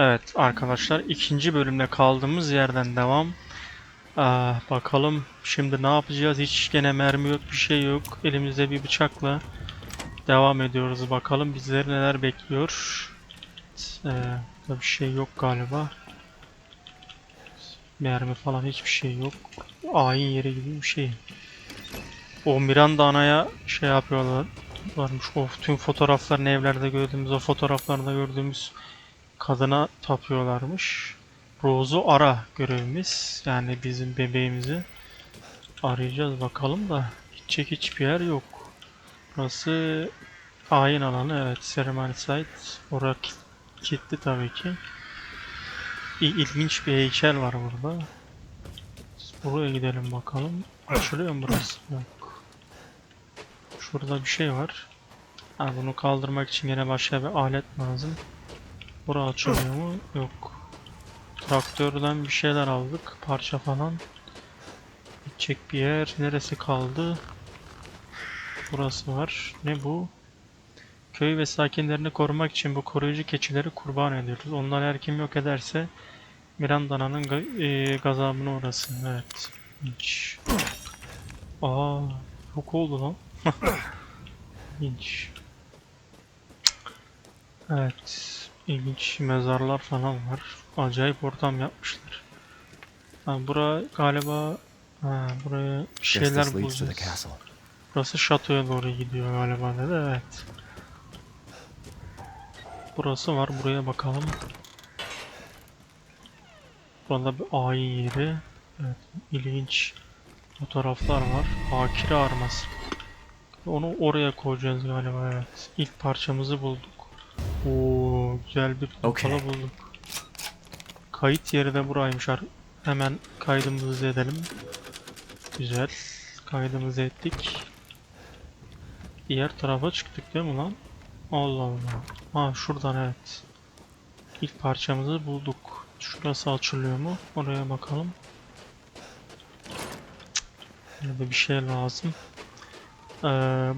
Evet arkadaşlar ikinci bölümde kaldığımız yerden devam. Aa, bakalım şimdi ne yapacağız? Hiç gene mermi yok bir şey yok. Elimizde bir bıçakla devam ediyoruz. Bakalım bizleri neler bekliyor. Ee, bir şey yok galiba. Mermi falan hiçbir şey yok. Ayin yeri gibi bir şey. O Miranda Ana'ya şey yapıyorlar. Varmış. Of tüm fotoğraflarını evlerde gördüğümüz o fotoğraflarda gördüğümüz kadına tapıyorlarmış. Rose'u ara görevimiz. Yani bizim bebeğimizi arayacağız bakalım da gidecek hiçbir yer yok. Burası ayin alanı evet. Ceremony site. Ki- kilitli tabii ki. İlginç bir heykel var burada. Buraya gidelim bakalım. Açılıyor mu burası? Yok. Şurada bir şey var. Ha, bunu kaldırmak için yine başka bir alet lazım. Bura açılıyor mu? Yok. Traktörden bir şeyler aldık. Parça falan. Gidecek bir yer. Neresi kaldı? Burası var. Ne bu? Köy ve sakinlerini korumak için bu koruyucu keçileri kurban ediyoruz. Onlar her kim yok ederse Miranda'nın ga e, gazabına uğrasın. Evet. Hiç. Aa, yok oldu lan. Hiç. Evet. İlginç mezarlar falan var. Acayip ortam yapmışlar. Ha, bura galiba ha, buraya bir şeyler bulacağız. Burası şatoya doğru gidiyor galiba dedi. Evet. Burası var. Buraya bakalım. Burada bir ayin yeri. Evet. ilginç fotoğraflar var. Bakire arması. Onu oraya koyacağız galiba evet. İlk parçamızı bulduk. Oo güzel bir pompalı bulduk. Kayıt yeri de buraymış. Hemen kaydımızı edelim. Güzel. Kaydımızı ettik. Diğer tarafa çıktık değil mi lan? Allah Allah. Ha şuradan evet. İlk parçamızı bulduk. Şurası açılıyor mu? Oraya bakalım. Burada bir şey lazım. Ee,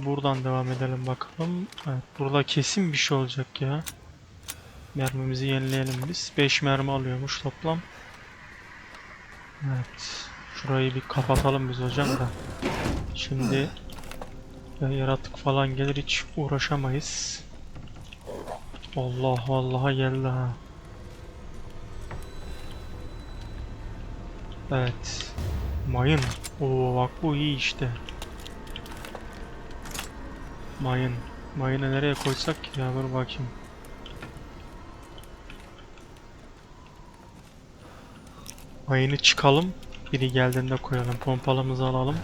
buradan devam edelim bakalım. Evet, burada kesin bir şey olacak ya. Mermimizi yenileyelim biz. 5 mermi alıyormuş toplam. Evet. Şurayı bir kapatalım biz hocam da. Şimdi ya yaratık falan gelir hiç uğraşamayız. Allah vallahi geldi ha. Evet. Mayın. Oo bak bu iyi işte. Mayın. Mayını nereye koysak ki ya dur bakayım. Mayını çıkalım. Biri geldiğinde koyalım. Pompalımızı alalım.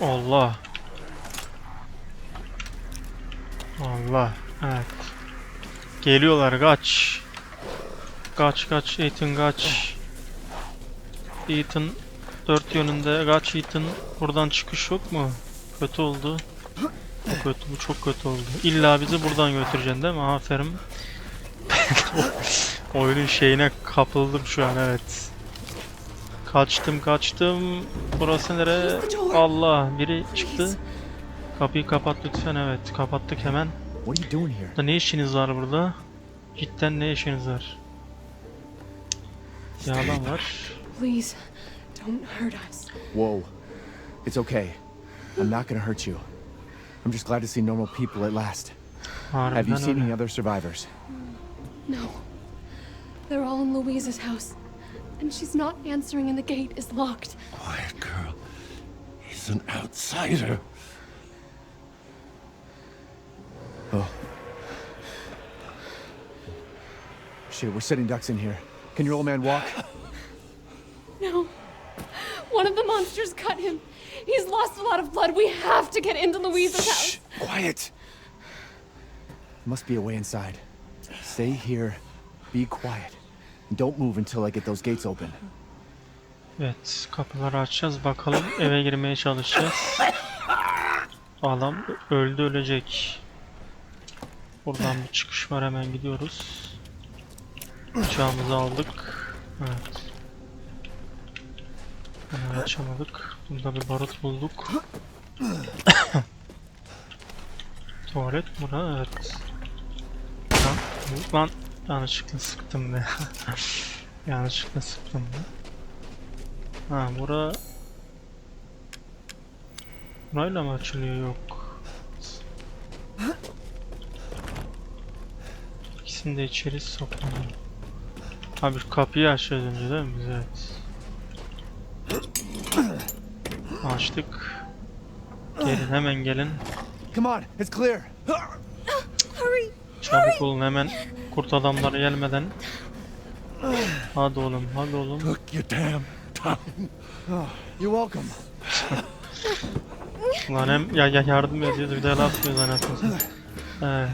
Allah. Allah. Evet. Geliyorlar kaç. Kaç kaç Ethan kaç. Ethan dört yönünde kaç Ethan. Buradan çıkış yok mu? Kötü oldu. Bu kötü bu çok kötü oldu. İlla bizi buradan götüreceksin değil mi? Aferin. Oyunun şeyine kapıldım şu an evet. Kaçtım kaçtım. Burası nere? Allah biri çıktı. Kapıyı kapat lütfen evet kapattık hemen. Da ne işiniz var burada? Cidden ne işiniz var? Ya adam var. Please, don't hurt us. Whoa. It's okay. I'm not gonna hurt you. I'm just glad to see normal people at last. Have you seen any other survivors? No. They're all in Louise's house. And she's not answering, and the gate is locked. Quiet girl. He's an outsider. Oh. Shit, we're sitting ducks in here. Can your old man walk? One of the monsters cut him. He's lost a lot of blood. We have to get into Louise's house. Shh, quiet. Must be a way inside. Stay here. Be quiet. And don't move until I get those gates open. Evet kapıları açacağız bakalım eve girmeye çalışacağız. Adam öldü ölecek. Buradan bir çıkış var hemen gidiyoruz. Bıçağımızı aldık. Evet. Hemen açamadık. Bunda bir barut bulduk. Tuvalet bura evet. Lan, lan yanlışlıkla sıktım be. yanlışlıkla sıktım be. Ha bura... Burayla mı açılıyor yok. İkisini de içeri sokmadım. Abi kapıyı açacağız önce değil mi evet. Açtık. Gelin hemen gelin. Come on, it's clear. Hurry! Çabuk olun hemen kurt adamları gelmeden. Hadi oğlum hadi oğlum. Took your damn time. You're welcome. Lan hem ya, ya yardım ediyoruz bir de laf atmıyor zannediyorsun. Ee,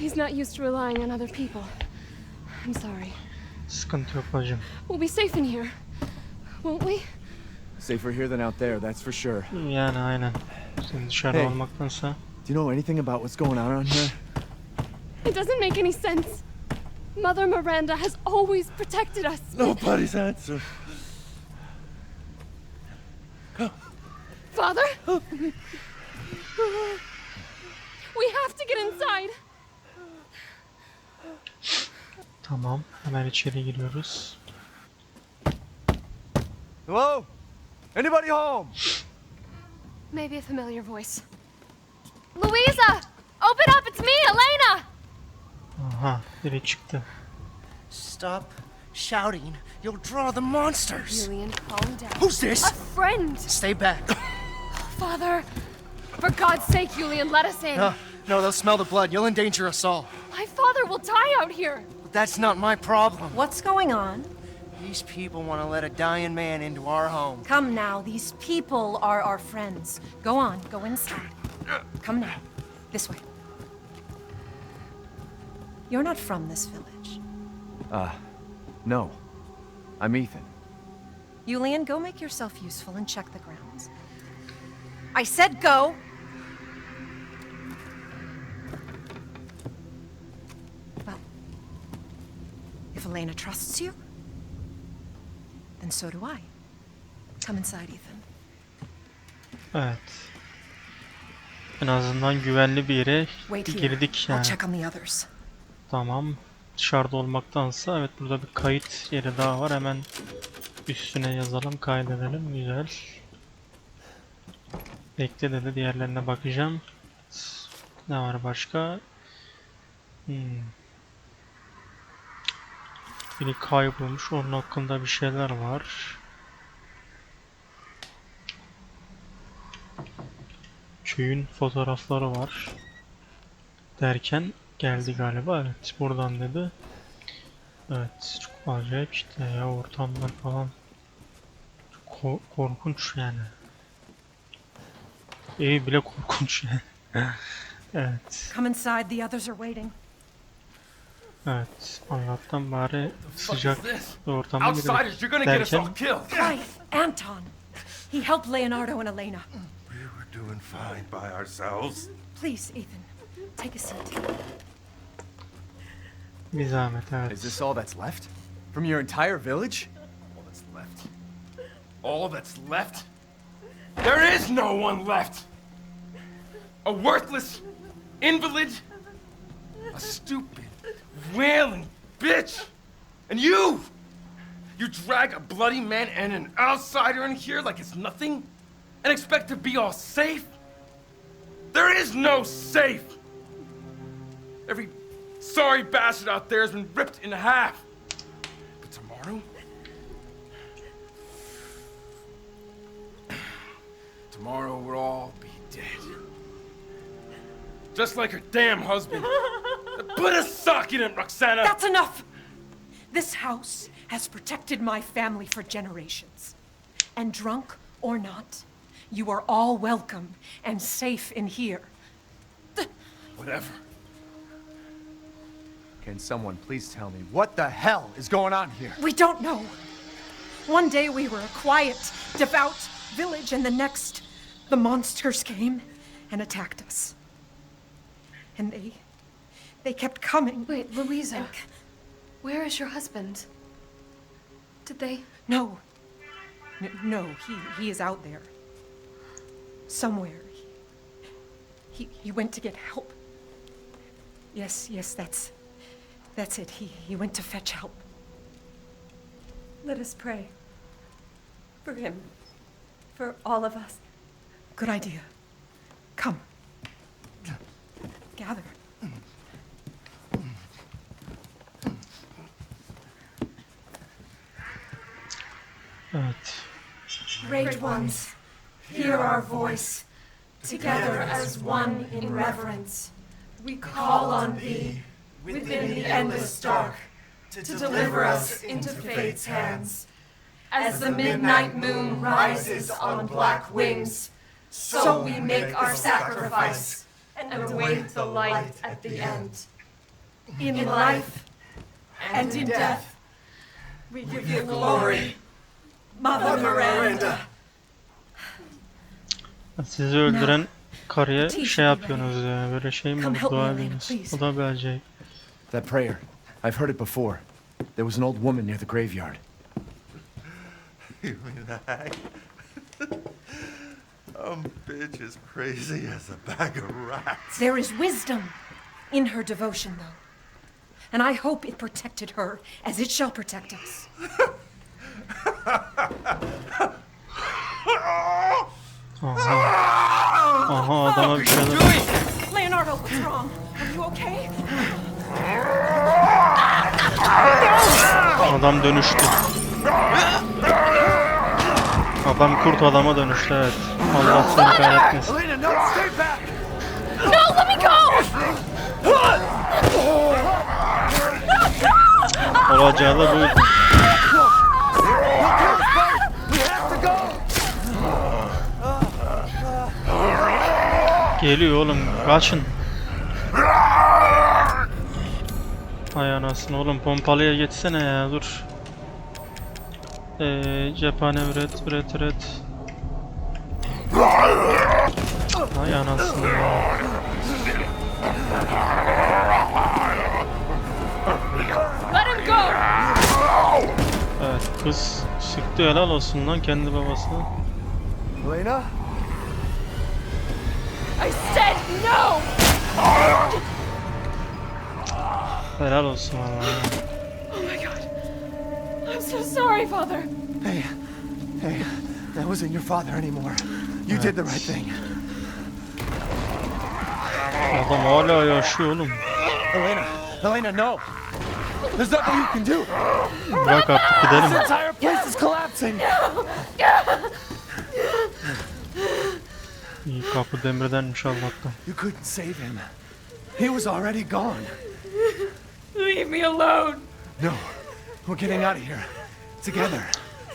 He's not used to relying on other people. I'm sorry. sıkıntı yok bacım. We'll be safe in here. Won't we? Safer here than out there, that's for sure. Yani aynen. Sen dışarı Hey. olmaktansa. Do you know anything about what's going on around here? It doesn't make any sense. Mother Miranda has always protected us. Nobody's answer. Father? we have to get inside. Tamam hemen içeri giriyoruz. Hello? Anybody home? Maybe a familiar voice. Louisa! Open up! It's me, Elena! Aha biri çıktı. Stop shouting. You'll draw the monsters. Julian, calm down. Who's this? A friend! Stay back. Father! For God's sake, Julian, let us in. No, no, they'll smell the blood. You'll endanger us all. My father will die out here. But that's not my problem. What's going on? These people want to let a dying man into our home. Come now, these people are our friends. Go on, go inside. Come now, this way. You're not from this village. Uh, no. I'm Ethan. Yulian, go make yourself useful and check the grounds. I said go! Well, if Elena trusts you, then so do I. Come inside, Ethan. Evet. En azından güvenli bir yere Wait here. girdik yani. check on the others. Tamam. Dışarıda olmaktansa evet burada bir kayıt yeri daha var. Hemen üstüne yazalım, kaydedelim. Güzel. Bekle dedi. Diğerlerine bakacağım. Ne var başka? Hmm. Biri kaybolmuş. Onun hakkında bir şeyler var. Köyün fotoğrafları var. Derken geldi galiba. Evet buradan dedi. Evet çok acayip işte ya ortamlar falan. Ko- korkunç yani. Ev bile korkunç yani. evet. Come inside, the others are waiting. Evet. Allah'tan bari sıcak bir ortama Outsiders, gidelim. you're gonna get us all killed. Quiet, Anton. He helped Leonardo and Elena. We were doing fine by ourselves. Please, Ethan, take a seat. bir zahmet Is this all that's left? From your entire village? All that's left. All that's left? There is no one left! A worthless invalid, a stupid, wailing bitch! And you! You drag a bloody man and an outsider in here like it's nothing? And expect to be all safe? There is no safe! Every sorry bastard out there has been ripped in half. But tomorrow? Tomorrow we'll all be dead. Just like her damn husband. Put a sock in it, Roxana! That's enough! This house has protected my family for generations. And drunk or not, you are all welcome and safe in here. Whatever. Can someone please tell me what the hell is going on here? We don't know. One day we were a quiet, devout village, and the next, the monsters came and attacked us. And they. they kept coming. Wait, Louisa. Where is your husband? Did they? No. N- no, he, he is out there. Somewhere. He, he went to get help. Yes, yes, that's. That's it. He, he went to fetch help. Let us pray. For him. For all of us. Good idea. Come. Gather. Evet. Great ones, hear our voice. Together as one in reverence, we call on thee within the endless dark to deliver us into fate's hands. As the midnight moon rises on black wings, so we make our sacrifice and await the light at the end. In life and in death, we give you glory, Mother Miranda. Sizi öldüren karıya Teach şey yapıyorsunuz ya. Böyle şey mi Come olur help me, dua Elena, ediyorsunuz. please. O da bir acayip. That prayer. I've heard it before. There was an old woman near the graveyard. Um, bitch is crazy as a bag of rats. There is wisdom in her devotion, though. And I hope it protected her as it shall protect us. Aha adama bir şeyler. Leonardo, what's wrong? Are you okay? Adam dönüştü. Adam kurt adama dönüştü evet. Allah seni kahretmesin. No, let me go! Olacağı da buydu. Geliyor oğlum kaçın. Hay anasını oğlum pompalıya geçsene ya dur. Eee cephane üret üret üret. Hay anasını ya. Evet kız sıktı helal olsun lan kendi babasına. Elena? I said no! Helal olsun valla. I'm so sorry, Father. Hey, hey, that wasn't your father anymore. You did the right thing. Adam hala yaşıyor oğlum. Elena, Elena, no! There's nothing you can do! Bırak artık gidelim. This entire place is collapsing! İyi kapı demirdenmiş Allah'tan. You couldn't save him. He was already gone. Leave me alone. No, we're getting out of here. Together.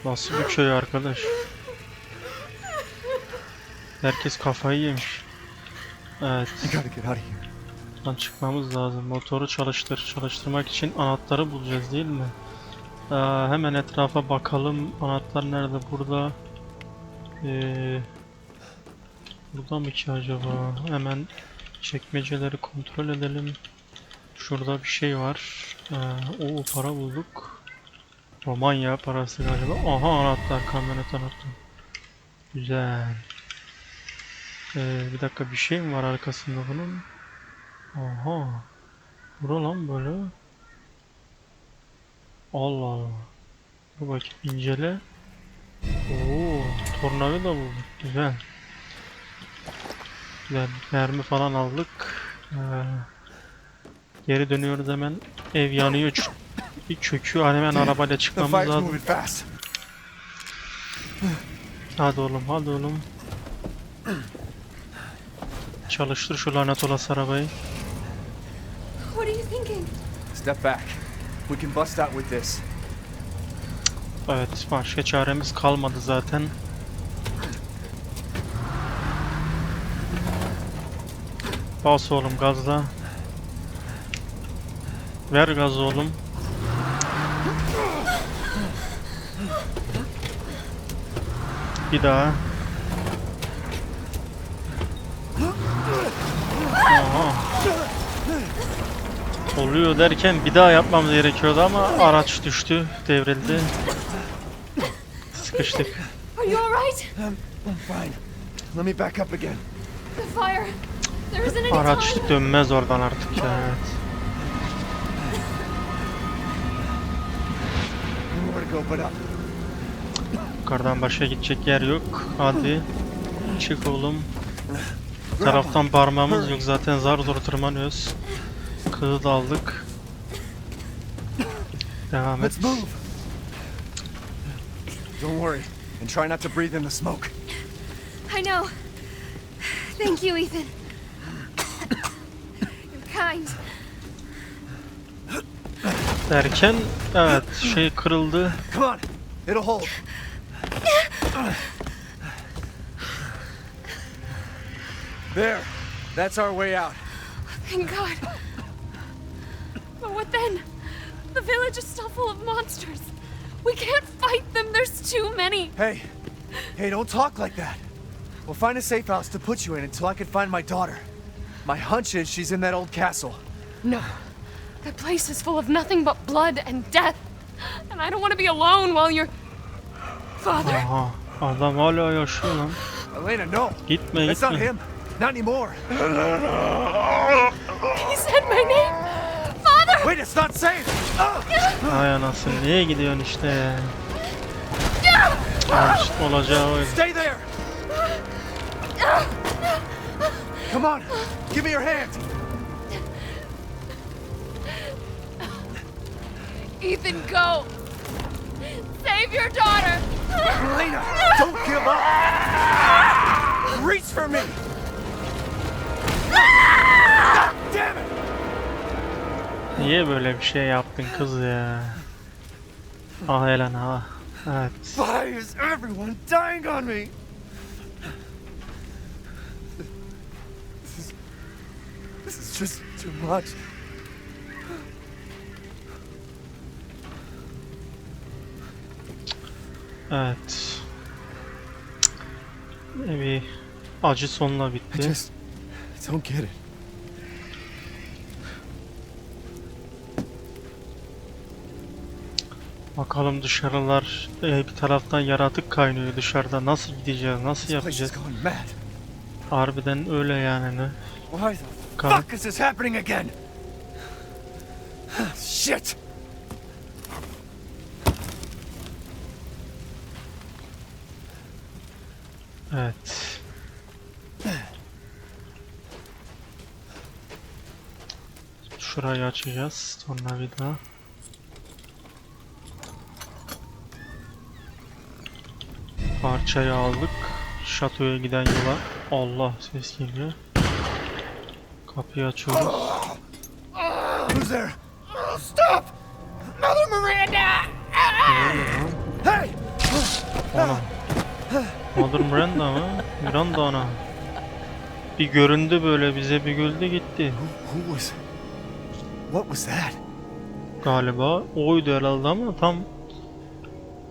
Nasıl bir köy arkadaş? Herkes kafayı yemiş. Evet. Buradan çıkmamız lazım. Motoru çalıştır. Çalıştırmak için anahtarı bulacağız değil mi? Ee, hemen etrafa bakalım. Anahtar nerede? Burada. Ee, burada mı ki acaba? Hemen çekmeceleri kontrol edelim. Şurada bir şey var. Ee, o para bulduk. Romanya parası galiba. Aha anahtar. Kamyonet anahtar. Güzel. Ee, bir dakika bir şey mi var arkasında bunun? Aha. Bura lan böyle. Allah Allah. Dur bakayım incele. Oo, tornavida bulduk. Güzel. Güzel. Mermi falan aldık. Ee, geri dönüyoruz hemen. Ev yanıyor. Bir çöküyor. Hemen arabayla The çıkmamız lazım. moving fast. Hadi oğlum hadi oğlum. Çalıştır şu lanet olası arabayı. What are you thinking? Step back. We can bust out with this. Evet başka çaremiz kalmadı zaten. Bas oğlum gazla. Ver gaz oğlum. Bir daha. Aha. Oluyor derken bir daha yapmamız gerekiyordu ama araç düştü, devrildi. Sıkıştık. Are you alright? I'm fine. Let me back up again. The fire. There isn't any Araç time. dönmez oradan artık ya. Evet. Nowhere to go but up. Yukarıdan başka gidecek yer yok. Hadi. Çık oğlum. Taraftan parmağımız yok. Zaten zar zor tırmanıyoruz. Kığı da aldık. Devam et. Let's move. Don't worry, and try not to breathe in the smoke. I know. Thank you, Ethan. You're kind. Derken evet şey kırıldı. Come on, it'll hold. There, that's our way out. Thank God. But what then? The village is still full of monsters. We can't fight them. There's too many. Hey, hey, don't talk like that. We'll find a safe house to put you in until I can find my daughter. My hunch is she's in that old castle. No. That place is full of nothing but blood and death. And I don't want to be alone while you're. Father? Aha adam hala yaşıyor lan. Elena, no. Gitme That's not gitme. him. Not anymore. He said my name. Father! Wait, it's not safe. Ah! Ay anasını niye gidiyorsun işte. Al işte olacağı oydu. Stay there. Come on, give me your hand. Ethan, go! Save your daughter! Elena, don't give up. Reach for me. God damn it. Niye böyle bir şey yaptın kız ya? Ah Helen ah. Evet. Why is everyone dying on me? This is, this is just too much. Evet. Bir acı sonla I bitti. just don't get it. Bakalım dışarılar e, bir taraftan yaratık kaynıyor dışarıda. Nasıl gideceğiz? Nasıl yapacağız? Harbiden öyle yani ne? Why the fuck is this happening again? Shit! Evet. Şurayı açacağız. Daha. Parçayı aldık. Şatoya giden yola. Allah ses geliyor. Kapıyı açıyoruz. Who's there? Stop! Mother Miranda! Hey! Ana. Mother Miranda mı? Miranda ana. Bir göründü böyle bize bir güldü gitti. Who was. What was that? Galiba oydu herhalde ama tam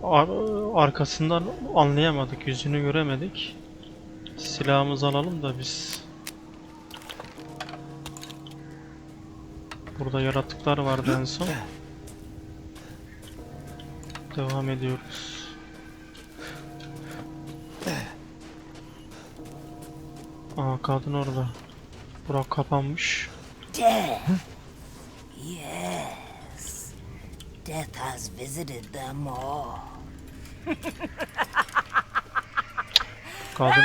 ar- arkasından anlayamadık, yüzünü göremedik. Silahımızı alalım da biz. Burada yaratıklar vardı en son. Devam ediyoruz. Aa kadın orada. Burak kapanmış. Death. Yes. Death has visited them all. Kadın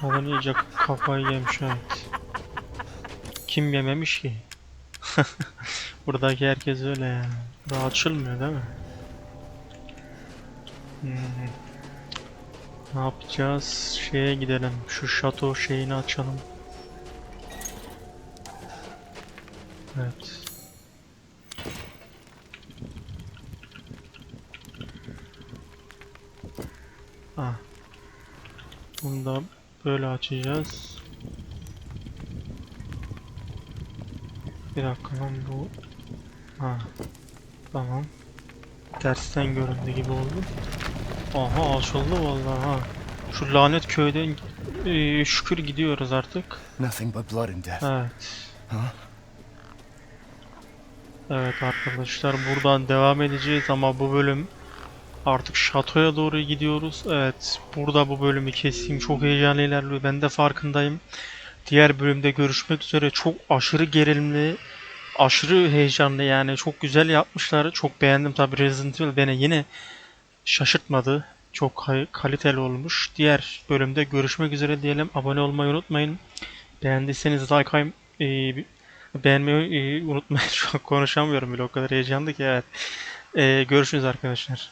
Kadın iyice kafayı yemiş evet. Kim yememiş ki? Buradaki herkes öyle yani. Burada açılmıyor değil mi? Hmm. Ne yapacağız? Şeye gidelim. Şu şato şeyini açalım. Evet. Ah. Bunu da böyle açacağız. Bir dakika lan bu. Ha. Tamam. Tersten göründü gibi oldu. Aha açıldı vallahi ha. Şu lanet köyden eee, şükür gidiyoruz artık. Nothing but blood and death. Evet. Ha? Evet arkadaşlar buradan devam edeceğiz ama bu bölüm artık şatoya doğru gidiyoruz. Evet burada bu bölümü keseyim çok heyecanlı ilerliyor ben de farkındayım. diğer bölümde görüşmek üzere. Çok aşırı gerilimli, aşırı heyecanlı yani çok güzel yapmışlar. Çok beğendim tabii Resident Evil beni yine şaşırtmadı. Çok kaliteli olmuş. Diğer bölümde görüşmek üzere diyelim. Abone olmayı unutmayın. Beğendiyseniz like e, beğenmeyi e, unutmayın. Şu an konuşamıyorum bile o kadar heyecanlı ki evet. E, görüşürüz arkadaşlar.